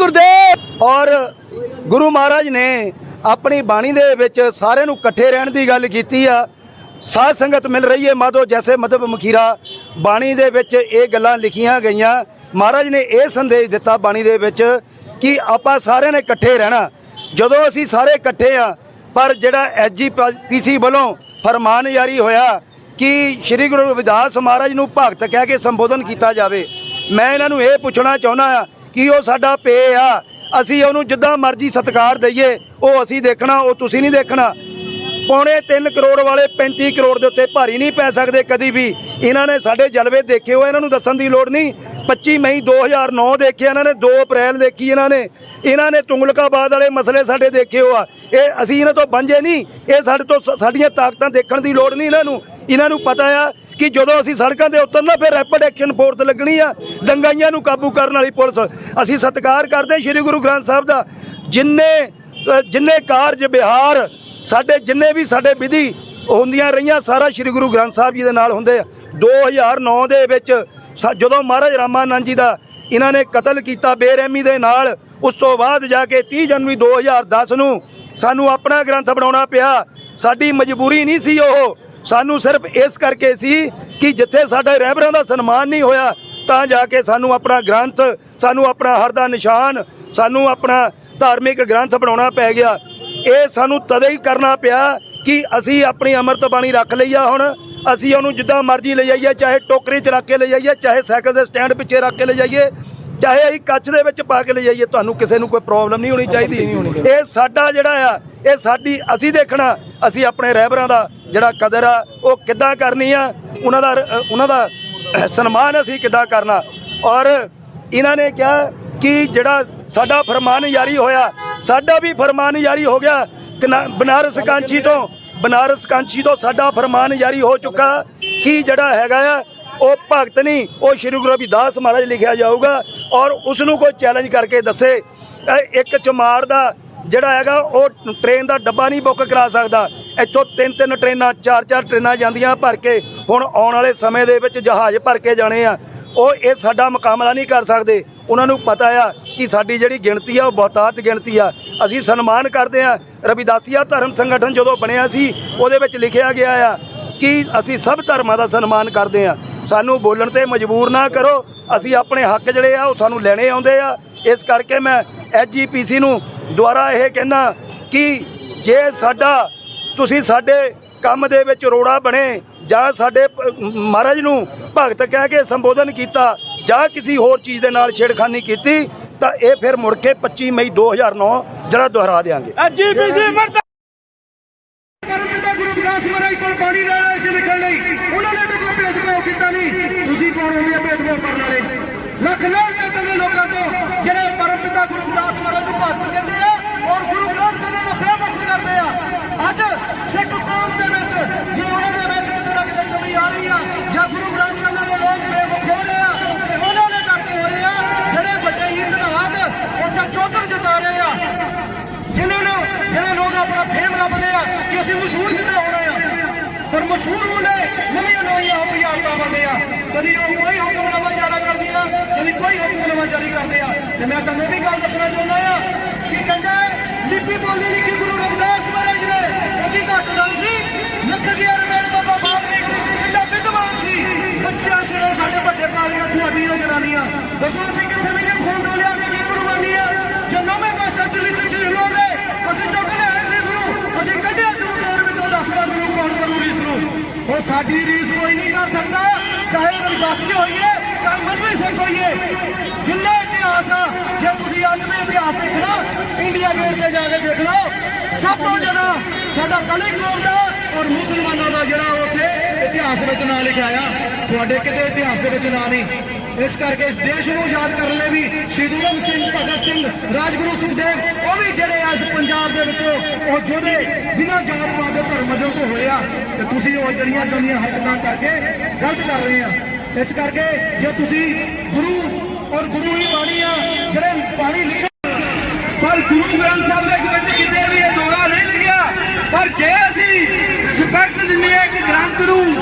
ਗੁਰਦੇਵ! ਔਰ ਗੁਰੂ ਮਹਾਰਾਜ ਨੇ ਆਪਣੀ ਬਾਣੀ ਦੇ ਵਿੱਚ ਸਾਰਿਆਂ ਨੂੰ ਇਕੱਠੇ ਰਹਿਣ ਦੀ ਗੱਲ ਕੀਤੀ ਆ। ਸਾਧ ਸੰਗਤ ਮਿਲ ਰਹੀ ਹੈ ਮਾਧੋ ਜੈਸੇ ਮਦਬ ਮਖੀਰਾ। ਬਾਣੀ ਦੇ ਵਿੱਚ ਇਹ ਗੱਲਾਂ ਲਿਖੀਆਂ ਗਈਆਂ। ਮਹਾਰਾਜ ਨੇ ਇਹ ਸੰਦੇਸ਼ ਦਿੱਤਾ ਬਾਣੀ ਦੇ ਵਿੱਚ ਕਿ ਆਪਾਂ ਸਾਰਿਆਂ ਨੇ ਇਕੱਠੇ ਰਹਿਣਾ। ਜਦੋਂ ਅਸੀਂ ਸਾਰੇ ਇਕੱਠੇ ਆ, ਪਰ ਜਿਹੜਾ ਐਸਜੀਪੀਸੀ ਵੱਲੋਂ ਫਰਮਾਨ ਜਾਰੀ ਹੋਇਆ ਕਿ ਸ੍ਰੀ ਗੁਰੂ ਰਵਿਦਾਸ ਮਹਾਰਾਜ ਨੂੰ ਭਗਤ ਕਹਿ ਕੇ ਸੰਬੋਧਨ ਕੀਤਾ ਜਾਵੇ, ਮੈਂ ਇਹਨਾਂ ਨੂੰ ਇਹ ਪੁੱਛਣਾ ਚਾਹੁੰਦਾ ਆ ਕਿ ਉਹ ਸਾਡਾ ਪੇ ਆ? ਅਸੀਂ ਉਹਨੂੰ ਜਿੱਦਾਂ ਮਰਜ਼ੀ ਸਤਿਕਾਰ ਦਈਏ, ਉਹ ਅਸੀਂ ਦੇਖਣਾ, ਉਹ ਤੁਸੀਂ ਨਹੀਂ ਦੇਖਣਾ। ਪੌਣੇ 3 ਕਰੋੜ ਵਾਲੇ 35 ਕਰੋੜ ਦੇ ਉੱਤੇ ਭਾਰੀ ਨਹੀਂ ਪੈ ਸਕਦੇ ਕਦੀ ਵੀ। ਇਹਨਾਂ ਨੇ ਸਾਡੇ ਜਲਵੇ ਦੇਖੇ ਹੋਏ, ਇਹਨਾਂ ਨੂੰ ਦੱਸਣ ਦੀ ਲੋੜ ਨਹੀਂ। 25 ਮਈ 2009 ਦੇਖੇ, ਇਹਨਾਂ ਨੇ 2 ਅਪ੍ਰੈਲ ਦੇਖੀ ਇਹਨਾਂ ਨੇ। ਇਹਨਾਂ ਨੇ ਤੁੰਗਲਕਾਬਾਦ ਵਾਲੇ ਮਸਲੇ ਸਾਡੇ ਦੇਖੇ ਹੋ ਆ। ਇਹ ਅਸੀਂ ਇਹਨਾਂ ਤੋਂ ਵਾਂਝੇ ਨਹੀਂ, ਇਹ ਸਾਡੇ ਤੋਂ ਸ- ਸਾਡੀਆਂ ਤਾਕਤਾਂ ਦੇਖਣ ਦੀ ਲੋੜ ਨਹੀਂ ਇਹਨਾਂ ਨੂੰ। ਇਹਨਾਂ ਨੂੰ ਪਤਾ ਆ ਕਿ ਜਦੋਂ ਅਸੀਂ ਸੜਕਾਂ ਤੇ ਉਤਰਨਾ, ਫਿਰ ਰੈਪਿਡ ਐਕਸ਼ਨ ਫੋਰਸ ਲੱਗਣੀ ਆ। ਦੰਗਾਈਆਂ ਨੂੰ ਕਾਬੂ ਕਰਨ ਵਾਲੀ ਪੁਲਿਸ। ਅਸੀਂ ਸਤਿਕਾਰ ਕਰਦੇ ਸ੍ਰੀ ਗੁਰੂ ਗ੍ਰੰਥ ਸਾਹਿਬ ਦਾ। ਜਿੰਨੇ ਜਿੰਨੇ ਕਾਰਜ ਬਿਹਾਰ ਸਾਡੇ ਜਿੰਨੇ ਵੀ ਸਾਡੇ ਵਿਧੀ ਹੁੰਦੀਆਂ ਰਹੀਆਂ, ਸਾਰਾ ਸ੍ਰੀ ਗੁਰੂ ਗ੍ਰੰਥ ਸਾਹਿਬ ਜੀ ਦੇ ਨਾਲ ਹੁੰਦੇ ਆ। 2009 ਦੇ ਵਿੱਚ ਸਾ- ਜਦੋਂ ਮਹਾਰਾਜ ਰਾਮਾਨੰਦ ਜੀ ਦਾ ਇਹਨਾਂ ਨੇ ਕਤਲ ਕੀਤਾ ਬੇਰਹਿਮੀ ਦੇ ਨਾਲ, ਉਸ ਤੋਂ ਬਾਅਦ ਜਾ ਕੇ 30 ਜਨਵਰੀ 2010 ਨੂੰ ਸਾਨੂੰ ਆਪਣਾ ਗ੍ਰੰਥ ਬਣਾਉਣਾ ਪਿਆ। ਸਾਡੀ ਮਜਬੂਰੀ ਨਹੀਂ ਸੀ ਉਹ। ਸਾਨੂੰ ਸਿਰਫ ਇਸ ਕਰਕੇ ਸੀ ਕਿ ਜਿੱਥੇ ਸਾਡੇ ਰਹਿਬਰਾਂ ਦਾ ਸਨਮਾਨ ਨਹੀਂ ਹੋਇਆ, ਤਾਂ ਜਾ ਕੇ ਸਾਨੂੰ ਆਪਣਾ ਗ੍ਰੰਥ, ਸਾਨੂੰ ਆਪਣਾ ਹਰ ਦਾ ਨਿਸ਼ਾਨ, ਸਾਨੂੰ ਆਪਣਾ ਧਾਰਮਿਕ ਗ੍ਰੰਥ ਬਣਾਉਣਾ ਪੈ ਗਿਆ। ਇਹ ਸਾਨੂੰ ਤਦੇ ਹੀ ਕਰਨਾ ਪਿਆ ਕਿ ਅਸੀਂ ਆਪਣੀ ਅੰਮ੍ਰਿਤ ਬਾਣੀ ਰੱਖ ਲਈ ਆ ਹੁਣ। ਅਸੀਂ ਉਹਨੂੰ ਜਿੱਦਾਂ ਮਰਜ਼ੀ ਲੈ ਜਾਈਏ, ਚਾਹੇ ਟੋਕਰੀ 'ਚ ਰੱਖ ਕੇ ਲੈ ਜਾਈਏ, ਚਾਹੇ ਸਾਈਕਲ ਦੇ ਸਟੈਂਡ ਪਿੱਛੇ ਰੱਖ ਕੇ ਲੈ ਜਾਈਏ। ਚਾਹੇ ਅਸੀਂ ਕੱਚ ਦੇ ਵਿੱਚ ਪਾ ਕੇ ਲੈ ਜਾਈਏ ਤੁਹਾਨੂੰ ਕਿਸੇ ਨੂੰ ਕੋਈ ਪ੍ਰੋਬਲਮ ਨਹੀਂ ਹੋਣੀ ਚਾਹੀਦੀ। ਇਹ ਸਾਡਾ ਜਿਹੜਾ ਆ ਇਹ ਸਾਡੀ ਅਸੀਂ ਦੇਖਣਾ ਅਸੀਂ ਆਪਣੇ ਰਹਿਬਰਾਂ ਦਾ ਜਿਹੜਾ ਕਦਰ ਆ ਉਹ ਕਿੱਦਾਂ ਕਰਨੀ ਆ ਉਹਨਾਂ ਦਾ ਉਹਨਾਂ ਦਾ ਸਨਮਾਨ ਅਸੀਂ ਕਿੱਦਾਂ ਕਰਨਾ। ਔਰ ਇਹਨਾਂ ਨੇ ਕਿਹਾ ਕਿ ਜਿਹੜਾ ਸਾਡਾ ਫਰਮਾਨ ਜਾਰੀ ਹੋਇਆ ਸਾਡਾ ਵੀ ਫਰਮਾਨ ਜਾਰੀ ਹੋ ਗਿਆ। ਬਨਾਰਸ ਕਾਂਚੀ ਤੋਂ ਬਨਾਰਸ ਕਾਂਚੀ ਤੋਂ ਸਾਡਾ ਫਰਮਾਨ ਜਾਰੀ ਹੋ ਚੁੱਕਾ ਕਿ ਜਿਹੜਾ ਹੈਗਾ ਆ ਉਹ ਭਗਤ ਨਹੀਂ ਉਹ ਸ਼੍ਰੀ ਗੁਰੂ ਰਵਿਦਾਸ ਮਹਾਰਾਜ ਲਿਖਿਆ ਜਾਊਗਾ। ਔਰ ਉਸ ਨੂੰ ਕੋਈ ਚੈਲੰਜ ਕਰਕੇ ਦੱਸੇ। ਇੱਕ ਚਮਾਰ ਦਾ ਜਿਹੜਾ ਹੈਗਾ, ਉਹ ਟ੍ਰੇਨ ਦਾ ਡੱਬਾ ਨਹੀਂ ਬੁੱਕ ਕਰਾ ਸਕਦਾ। ਇੱਥੋਂ ਤਿੰਨ ਤਿੰਨ ਟ੍ਰੇਨਾਂ ਚਾਰ ਚਾਰ ਟ੍ਰੇਨਾਂ ਜਾਂਦੀਆਂ ਭਰ ਕੇ। ਹੁਣ ਆਉਣ ਵਾਲੇ ਸਮੇਂ ਦੇ ਵਿੱਚ ਜਹਾਜ਼ ਭਰ ਕੇ ਜਾਣੇ ਆ। ਉਹ ਇਹ ਸਾਡਾ ਮੁਕਾਬਲਾ ਨਹੀਂ ਕਰ ਸਕਦੇ। ਉਹਨਾਂ ਨੂੰ ਪਤਾ ਆ ਕਿ ਸਾਡੀ ਜਿਹੜੀ ਗਿਣਤੀ ਆ, ਉਹ ਬਹੁਤਾਤ ਗਿਣਤੀ ਆ। ਅਸੀਂ ਸਨਮਾਨ ਕਰਦੇ ਆ। ਰਵਿਦਾਸੀਆ ਧਰਮ ਸੰਗਠਨ ਜਦੋਂ ਬਣਿਆ ਸੀ, ਉਹਦੇ ਵਿੱਚ ਲਿਖਿਆ ਗਿਆ ਆ ਕਿ ਅਸੀਂ ਸਭ ਧਰਮਾਂ ਦਾ ਸਨਮਾਨ ਕਰਦੇ ਆ। ਸਾਨੂੰ ਬੋਲਣ ਤੇ ਮਜਬੂਰ ਨਾ ਕਰੋ। ਅਸੀਂ ਆਪਣੇ ਹੱਕ ਜਿਹੜੇ ਆ ਉਹ ਸਾਨੂੰ ਲੈਣੇ ਆਉਂਦੇ ਆ। ਇਸ ਕਰਕੇ ਮੈਂ ਐਸਜੀਪੀਸੀ ਨੂੰ ਦੁਆਰਾ ਇਹ ਕਹਿਣਾ ਕਿ ਜੇ ਸਾਡਾ ਤੁਸੀਂ ਸਾਡੇ ਕੰਮ ਦੇ ਵਿੱਚ ਰੋੜਾ ਬਣੇ ਜਾਂ ਸਾਡੇ ਮਹਾਰਾਜ ਨੂੰ ਭਗਤ ਕਹਿ ਕੇ ਸੰਬੋਧਨ ਕੀਤਾ ਜਾਂ ਕਿਸੇ ਹੋਰ ਚੀਜ਼ ਦੇ ਨਾਲ ਛੇੜਖਾਨੀ ਕੀਤੀ ਤਾਂ ਇਹ ਫਿਰ ਮੁੜ ਕੇ 25 ਮਈ 2009 ਜਿਹੜਾ ਦੁਹਰਾ ਦੇਾਂਗੇ ਐਜੀਪੀਸੀ ਮਰਦਾ ਪਰਮਪਿਤਾ ਗੁਰੂ ਵਿਕਾਸ ਮਹਾਰਾਜ ਕੋਲ ਬਾਣੀ ਲੈਣ ਆਏ ਸੀ ਲਿਖਣ ਲਈ ਉਹਨਾਂ ਨੇ ਭੇਦਭਾਵ ਕੀਤਾ ਨਹੀਂ, ਤੁਸੀਂ ਕੌਣ ਹੁੰਦੇ ਆ ਭੇਦਭਾਵ ਕਰਨ ਵਾਲੇ? ਲੱਖ ਲੱਖ ਕਹਿੰਦੇ ਨੇ ਲੋਕਾਂ ਤੋਂ ਜਿਹੜੇ ਪਰਮ ਪਿਤਾ ਗੁਰੂ ਗੁਰਦਾਸ ਮਹਾਰਾਜ ਨੂੰ ਭਗਤ ਕਹਿੰਦੇ ਆ, ਔਰ ਗੁਰੂ ਗ੍ਰੰਥ ਸਾਹਿਬ ਨੂੰ ਬੇਮੁਖ ਕਰਦੇ ਆ। ਅੱਜ ਸਿੱਖ ਕੌਮ ਦੇ ਵਿੱਚ ਜੇ ਉਹਨਾਂ ਦੇ ਵਿੱਚ ਕਿਤੇ ਨਾ ਕਿਤੇ ਕਮੀ ਆ ਰਹੀ ਆ, ਜਾਂ ਗੁਰੂ ਗ੍ਰੰਥ ਸਾਹਿਬ ਦੇ ਲੋਕ ਬੇਮੁਖ ਹੋ ਰਹੇ ਆ, ਤੇ ਉਹਨਾਂ ਦੇ ਕਰਕੇ ਹੋ ਰਹੇ ਆ ਜਿਹੜੇ ਵੱਡੇ ਹੀ ਇਤਿਹਾਸ ਉੱਥੇ ਚੌਧਰ ਜਤਾ ਰਹੇ ਆ। ਜਿਨ੍ਹਾਂ ਨੂੰ ਜਿਹੜੇ ਲੋਕ ਆਪਣਾ ਫੇਮ ਲੱਭਦੇ ਆ ਕਿ ਅਸੀਂ ਮਸ਼ਹੂਰ ਕਿਤੇ ਹੋ ਰਹੇ ਆ। ਪਰ ਮਸ਼ਹੂਰ ਹੋਣੇ ਨਵੀਆਂ ਨਵੀਆਂ ਹਕੀਕਤਾਂ ਬੰਦੇ ਆ ਕਦੀ ਉਹ ਕੋਈ ਹੁਕਮਨਾਮਾ ਜਾਰੀ ਕਰਦੀ ਆ ਕਦੀ ਕੋਈ ਹੁਕਮਨਾਮਾ ਜਾਰੀ ਕਰਦੇ ਆ ਤੇ ਮੈਂ ਤੁਹਾਨੂੰ ਇਹ ਵੀ ਗੱਲ ਦੱਸਣਾ ਚਾਹੁੰਦਾ ਆ ਕਿ ਕਹਿੰਦਾ ਲਿਪੀ ਬੋਲੀ ਲਿਖੀ ਗੁਰੂ ਰਵਿਦਾਸ ਮਹਾਰਾਜ ਨੇ। ਉਹਦੀ ਘੱਟ ਗੱਲ ਸੀ। ਲੱਖ ਗਿਆ ਰਮੇਲ ਬਾਬਾ ਬਾਪ ਨੇ ਕਿੰਨਾ ਵਿਦਵਾਨ ਸੀ। ਬੱਚਿਆਂ ਸਿਰੋਂ ਸਾਡੇ ਵੱਡੇ ਪਾਲੀਆਂ ਤੁਹਾਡੀਆਂ ਜਨਾਨੀਆਂ। ਦੱਸੋ ਅਸੀਂ ਕਿੱਥੇ ਨਹੀਂ ਖੂਨ ਡੋਲਿਆ ਦੇ ਵੀ ਕੁਰਬਾਨੀਆਂ ਜੇ ਨੌਵੇਂ ਪਾਸ਼ਾ ਦਿੱਲੀ ਤੇ ਸ਼ਹੀਦ ਹੋ ਗਏ, ਅਸੀਂ ਚੁੱਕ ਲਿਆਏ ਸੀ ਇਸ ਨੂੰ। ਅਸੀਂ ਕੱਢਿਆ ਦੂਰ ਦੂਰ ਵਿੱਚੋਂ ਦੱਸਦਾ ਗੁਰੂ ਕੌਣ ਕਰੂ ਰੀਸ ਨੂੰ? ਉਹ ਸਾਡੀ ਰੀਸ ਕੋਈ ਨਹੀਂ ਕਰ ਸਕਦਾ ਚਾਹੇ ਰਵਿਦਾਸੀ ਹੋਈਏ ਚਾਹੇ ਮਜਬੀ ਇਤਿਹਾਸ ਆ, ਜੇ ਤੁਸੀਂ ਅੱਜ ਵੀ ਇਤਿਹਾਸ ਦੇਖਣਾ, ਇੰਡੀਆ ਗੇਟ ਤੇ ਜਾ ਕੇ ਦੇਖ ਲਓ ਸਭ ਤੋਂ ਜ਼ਿਆਦਾ ਸਾਡਾ ਕਲਿਕ ਲੋਕ ਦਾ ਔਰ ਮੁਸਲਮਾਨਾਂ ਦਾ ਜਿਹੜਾ ਉੱਥੇ ਇਤਿਹਾਸ ਵਿੱਚ ਨਾਂ ਲਿਖਿਆ ਆ, ਤੁਹਾਡੇ ਕਿਤੇ ਇਤਿਹਾਸ ਦੇ ਵਿੱਚ ਨਾਂ ਨਹੀਂ। ਇਸ ਕਰਕੇ ਇਸ ਦੇਸ਼ ਨੂੰ ਯਾਦ ਕਰਨ ਲਈ ਵੀ ਸ਼ਹੀਦ ਊਧਮ ਸਿੰਘ, ਭਗਤ ਸਿੰਘ, ਰਾਜਗੁਰੂ ਸੁਖਦੇਵ, ਉਹ ਵੀ ਜਿਹੜੇ ਅੱਜ ਪੰਜਾਬ ਦੇ ਵਿੱਚੋਂ ਉਹ ਜਿਹਦੇ ਬਿਨਾਂ ਪਾਤ ਦੇ ਧਰਮ ਮਜਲ ਹੋਏ ਆ, ਤੇ ਤੁਸੀਂ ਉਹ ਜਿਹੜੀਆਂ ਜਿਹੜੀਆਂ ਹਰਕਤਾਂ ਕਰਕੇ ਗਲਤ ਕਰ ਰਹੇ ਆ। ਇਸ ਕਰਕੇ ਜੇ ਤੁਸੀਂ ਗੁਰੂ ਔਰ ਗੁਰੂ ਹੀ ਬਾਣੀ ਆ, ਜਿਹੜੇ ਬਾਣੀ ਲਿਖੇ ਪਰ ਗੁਰੂ ਗ੍ਰੰਥ ਸਾਹਿਬ ਦੇ ਵਿੱਚ ਕਿਤੇ ਵੀ ਇਹ ਦੌਰਾ ਨਹੀਂ ਲਿਖਿਆ, ਪਰ ਜੇ ਅਸੀਂ ਰਿਸਪੈਕਟ ਦਿੰਦੇ ਆ ਇੱਕ ਗ੍ਰੰਥ ਨੂੰ